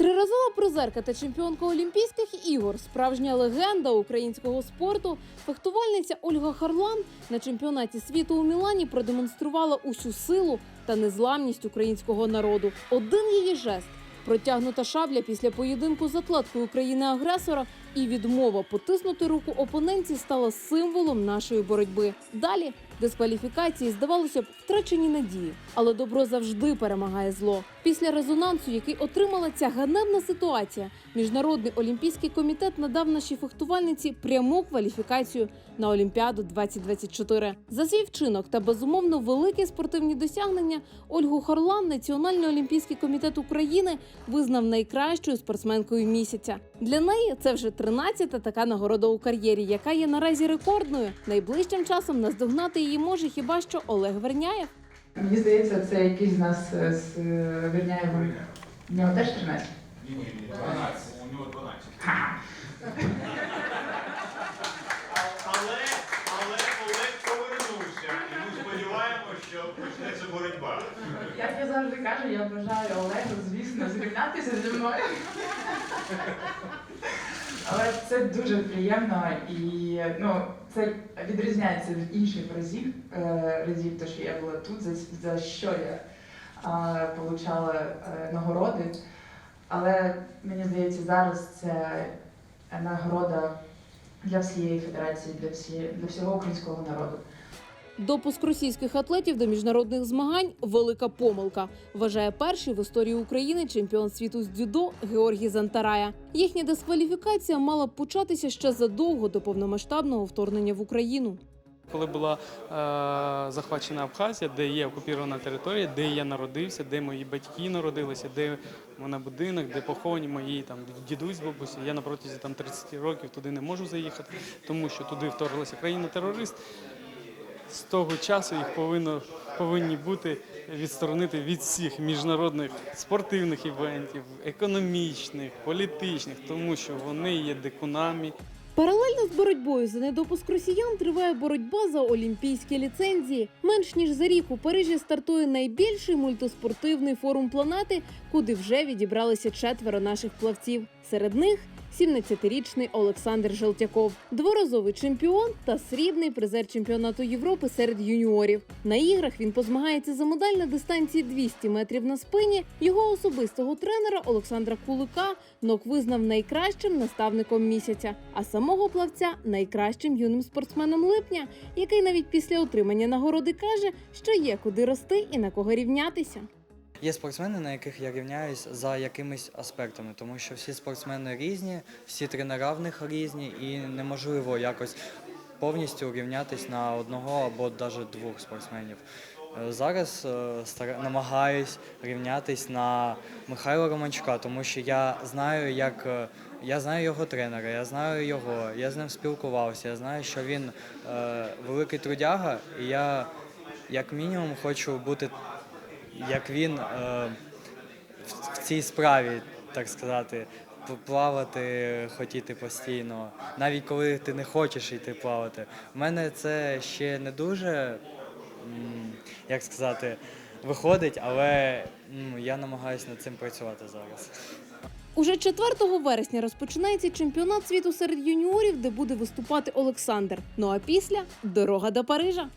Триразова призерка та чемпіонка Олімпійських ігор, справжня легенда українського спорту, фехтувальниця Ольга Харлан на чемпіонаті світу у Мілані продемонструвала усю силу та незламність українського народу. Один її жест протягнута шабля після поєдинку з атлеткою країни-агресора і відмова потиснути руку опонентці стала символом нашої боротьби. Далі дискваліфікації здавалося б втрачені надії, але добро завжди перемагає зло. Після резонансу, який отримала ця ганебна ситуація, міжнародний олімпійський комітет надав нашій фехтувальниці пряму кваліфікацію на Олімпіаду 2024. За свій вчинок та безумовно великі спортивні досягнення Ольгу Хорлан Національний олімпійський комітет України визнав найкращою спортсменкою місяця. Для неї це вже 13-та така нагорода у кар'єрі, яка є наразі рекордною. Найближчим часом наздогнати її може хіба що Олег Верняєв. Мені здається, це якийсь з нас е, з е, Вірняєвим. В нього теж 13? Ні, ні, ні, 12. У нього 12. Але, але Олег повернувся, і ми сподіваємося, що почнеться боротьба. Як я завжди кажу, я бажаю Олегу, звісно, зрівнятися зі мною. Але це дуже приємно і ну, це відрізняється від інших разів, е, разів, то, що я була тут, за, за що я а, получала а, нагороди. Але мені здається, зараз це нагорода для всієї федерації, для, всі, для всього українського народу. Допуск російських атлетів до міжнародних змагань велика помилка. Вважає перший в історії України чемпіон світу з дзюдо Георгій Зантарая. Їхня дискваліфікація мала б початися ще задовго до повномасштабного вторгнення в Україну. Коли була е, захвачена Абхазія, де є окупірована територія, де я народився, де мої батьки народилися, де мене будинок, де поховані мої там дідусь, бабуся. Я на протязі там 30 років туди не можу заїхати, тому що туди вторглася країна-терорист. З того часу їх повинно повинні бути відсторонити від всіх міжнародних спортивних івентів, економічних, політичних, тому що вони є дикунами, Паралельно з боротьбою за недопуск росіян триває боротьба за олімпійські ліцензії. Менш ніж за рік у Парижі стартує найбільший мультиспортивний форум планети, куди вже відібралися четверо наших плавців. Серед них 17-річний Олександр Желтяков, дворазовий чемпіон та срібний призер чемпіонату Європи серед юніорів. На іграх він позмагається за медаль на дистанції 200 метрів на спині. Його особистого тренера Олександра Кулика НОК визнав найкращим наставником місяця, а самого плавця найкращим юним спортсменом липня, який навіть після отримання нагороди каже, що є куди рости і на кого рівнятися. Є спортсмени, на яких я рівняюсь за якимись аспектами, тому що всі спортсмени різні, всі тренера в них різні, і неможливо якось повністю рівнятись на одного або навіть двох спортсменів. Е, Зараз е, намагаюсь рівнятись на Михайла Романчука, тому що я знаю, як е, я знаю його тренера, я знаю його, я з ним спілкувався, я знаю, що він великий трудяга, і я як мінімум хочу бути як він е, в, цій справі, так сказати, плавати хотіти постійно, навіть коли ти не хочеш йти плавати. У мене це ще не дуже, як сказати, виходить, але я намагаюся над цим працювати зараз. Уже 4 вересня розпочинається чемпіонат світу серед юніорів, де буде виступати Олександр. Ну а після дорога до Парижа.